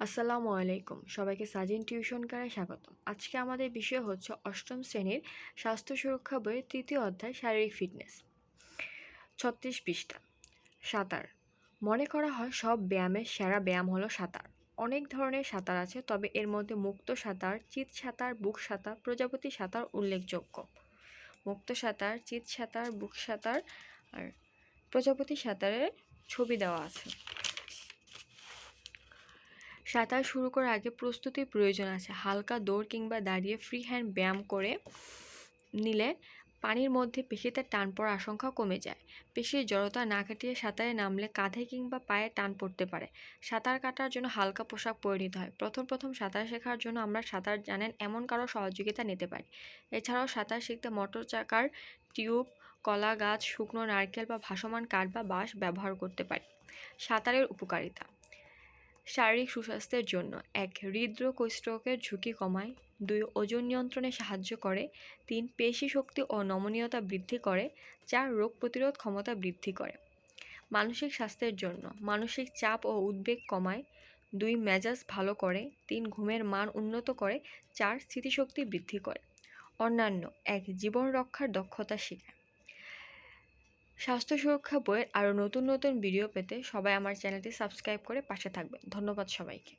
আসসালামু আলাইকুম। সবাইকে সাজিন টিউশন কারে স্বাগতম। আজকে আমাদের বিষয় হচ্ছে অষ্টম শ্রেণির স্বাস্থ্য সুরক্ষা বইয়ের তৃতীয় অধ্যায়, শারীরিক ফিটনেস। ছত্রিশ পৃষ্ঠা। সাঁতার। মনে করা হয় সব ব্যায়ামের সেরা ব্যায়াম হলো সাঁতার। অনেক ধরনের সাঁতার আছে, তবে এর মধ্যে মুক্ত সাঁতার, চিত সাঁতার, বুক সাঁতার, প্রজাপতি সাঁতার উল্লেখযোগ্য। মুক্ত সাঁতার, চিত সাঁতার, বুক সাঁতার আর প্রজাপতি সাঁতারের ছবি দেওয়া আছে। সাঁতার শুরু করার আগে প্রস্তুতির প্রয়োজন আছে। হালকা দৌড় কিংবা দাঁড়িয়ে ফ্রি হ্যান্ড ব্যায়াম করে নিলে পানির মধ্যে পেশিতে টান পড়ার আশঙ্কা কমে যায়। পেশির জড়তা না কাটিয়ে সাঁতারে নামলে কাঁধে কিংবা পায়ে টান পড়তে পারে। সাঁতার কাটার জন্য হালকা পোশাক পরে নিতে হয়। প্রথম প্রথম সাঁতার শেখার জন্য আমরা সাঁতার জানেন এমন কারও সহযোগিতা নিতে পারি। এছাড়াও সাঁতার শিখতে মোটর চাকার টিউব কলা গাছ শুকনো নারকেল বা ভাসমান কাঠ বা বাঁশ ব্যবহার করতে পারি। সাঁতারের উপকারিতা শারীরিক সুস্বাস্থ্যের জন্য এক হৃদরোগ স্ট্রোকের ঝুঁকি কমায়। দুই, ওজন নিয়ন্ত্রণে সাহায্য করে। তিন, পেশি শক্তি ও নমনীয়তা বৃদ্ধি করে, চার, রোগ প্রতিরোধ ক্ষমতা বৃদ্ধি করে। মানসিক স্বাস্থ্যের জন্য মানসিক চাপ ও উদ্বেগ কমায়। দুই, মেজাজ ভালো করে। তিন, ঘুমের মান উন্নত করে। চার, স্মৃতিশক্তি বৃদ্ধি করে। অন্যান্য, এক, জীবন রক্ষার দক্ষতা শেখায়। স্বাস্থ্য সুরক্ষা বইয়ের আরও নতুন নতুন ভিডিও পেতে সবাই আমার চ্যানেলটি সাবস্ক্রাইব করে পাশে থাকবেন। ধন্যবাদ সবাইকে।